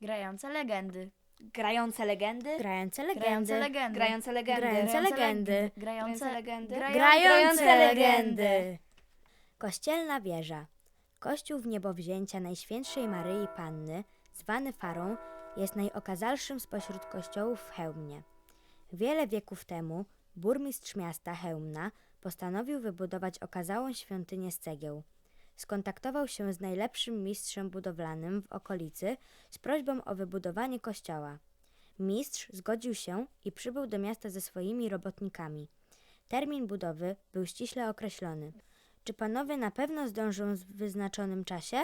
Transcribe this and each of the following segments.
Grające legendy. Grające legendy. Grające Grające legendy. Grające legendy. Grające legendy. Grające legendy. Grające legendy. Kościelna wieża. Kościół w niebowzięcia Najświętszej Maryi Panny, zwany Farą, jest najokazalszym spośród kościołów w Chełmnie. Wiele wieków temu burmistrz miasta Chełmna postanowił wybudować okazałą świątynię z cegieł. Skontaktował się z najlepszym mistrzem budowlanym w okolicy z prośbą o wybudowanie kościoła. Mistrz zgodził się i przybył do miasta ze swoimi robotnikami. Termin budowy był ściśle określony. Czy panowie na pewno zdążą w wyznaczonym czasie?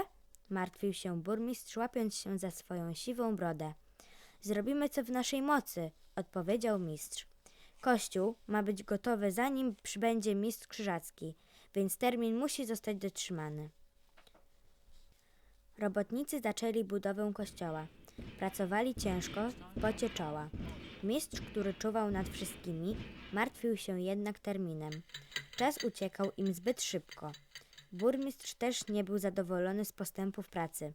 Martwił się burmistrz, łapiąc się za swoją siwą brodę. Zrobimy co w naszej mocy, odpowiedział mistrz. Kościół ma być gotowy zanim przybędzie mistrz krzyżacki, więc termin musi zostać dotrzymany. Robotnicy zaczęli budowę kościoła. Pracowali ciężko, w pocie czoła. Mistrz, który czuwał nad wszystkimi, martwił się jednak terminem. Czas uciekał im zbyt szybko. Burmistrz też nie był zadowolony z postępów pracy.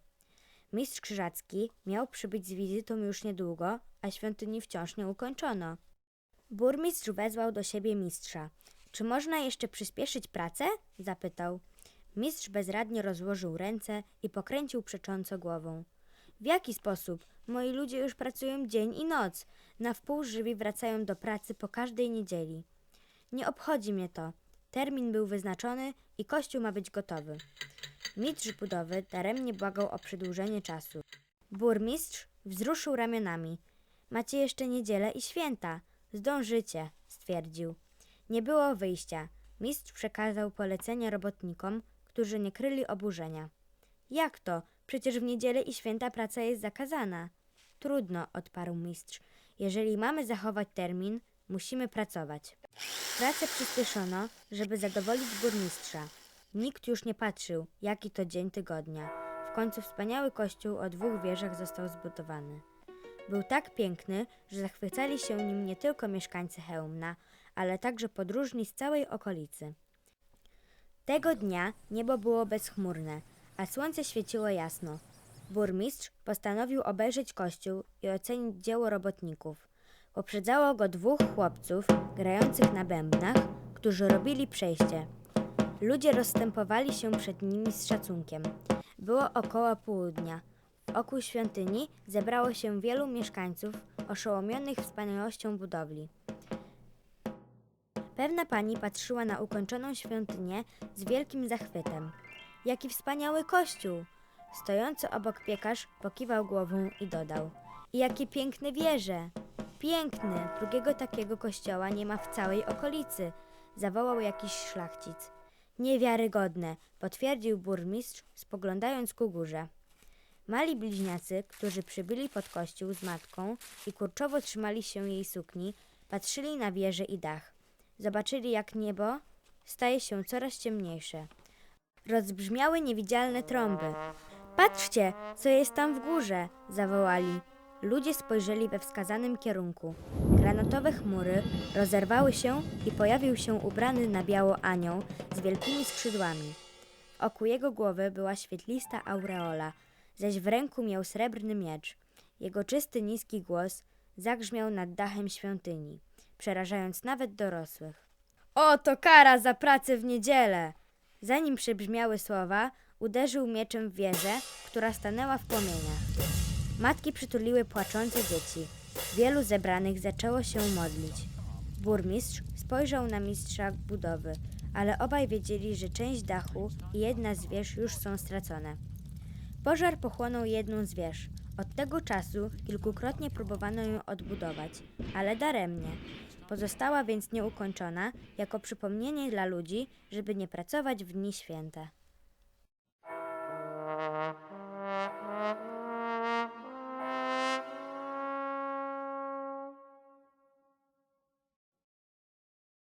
Mistrz Krzyżacki miał przybyć z wizytą już niedługo, a świątyni wciąż nie ukończono. Burmistrz wezwał do siebie mistrza. Czy można jeszcze przyspieszyć pracę? zapytał. Mistrz bezradnie rozłożył ręce i pokręcił przecząco głową. W jaki sposób? Moi ludzie już pracują dzień i noc. Na wpół żywi wracają do pracy po każdej niedzieli. Nie obchodzi mnie to. Termin był wyznaczony i kościół ma być gotowy. Mistrz budowy daremnie błagał o przedłużenie czasu. Burmistrz wzruszył ramionami. Macie jeszcze niedzielę i święta. Zdążycie, stwierdził. Nie było wyjścia. Mistrz przekazał polecenie robotnikom, którzy nie kryli oburzenia. Jak to? Przecież w niedzielę i święta praca jest zakazana. Trudno, odparł mistrz. Jeżeli mamy zachować termin, musimy pracować. Pracę przyspieszono, żeby zadowolić burmistrza. Nikt już nie patrzył, jaki to dzień tygodnia. W końcu wspaniały kościół o dwóch wieżach został zbudowany. Był tak piękny, że zachwycali się nim nie tylko mieszkańcy Chełmna, ale także podróżni z całej okolicy. Tego dnia niebo było bezchmurne, a słońce świeciło jasno. Burmistrz postanowił obejrzeć kościół i ocenić dzieło robotników. Poprzedzało go dwóch chłopców grających na bębnach, którzy robili przejście. Ludzie rozstępowali się przed nimi z szacunkiem. Było około południa. Wokół świątyni zebrało się wielu mieszkańców oszołomionych wspaniałością budowli. Pewna pani patrzyła na ukończoną świątynię z wielkim zachwytem. Jaki wspaniały kościół! Stojący obok piekarz pokiwał głową i dodał: I jakie piękne wieże! Piękny! Drugiego takiego kościoła nie ma w całej okolicy! zawołał jakiś szlachcic. Niewiarygodne, potwierdził burmistrz, spoglądając ku górze. Mali bliźniacy, którzy przybyli pod kościół z matką i kurczowo trzymali się jej sukni, patrzyli na wieżę i dach. Zobaczyli, jak niebo staje się coraz ciemniejsze. Rozbrzmiały niewidzialne trąby. Patrzcie, co jest tam w górze! zawołali. Ludzie spojrzeli we wskazanym kierunku. Granatowe chmury rozerwały się i pojawił się ubrany na biało anioł z wielkimi skrzydłami. Wokół jego głowy była świetlista aureola, zaś w ręku miał srebrny miecz. Jego czysty, niski głos zagrzmiał nad dachem świątyni, przerażając nawet dorosłych. Oto kara za pracę w niedzielę! Zanim przybrzmiały słowa, uderzył mieczem w wieżę, która stanęła w płomieniach. Matki przytuliły płaczące dzieci. Wielu zebranych zaczęło się modlić. Burmistrz spojrzał na mistrza budowy, ale obaj wiedzieli, że część dachu i jedna z wież już są stracone. Pożar pochłonął jedną z wież. Od tego czasu kilkukrotnie próbowano ją odbudować, ale daremnie. Pozostała więc nieukończona jako przypomnienie dla ludzi, żeby nie pracować w dni święte.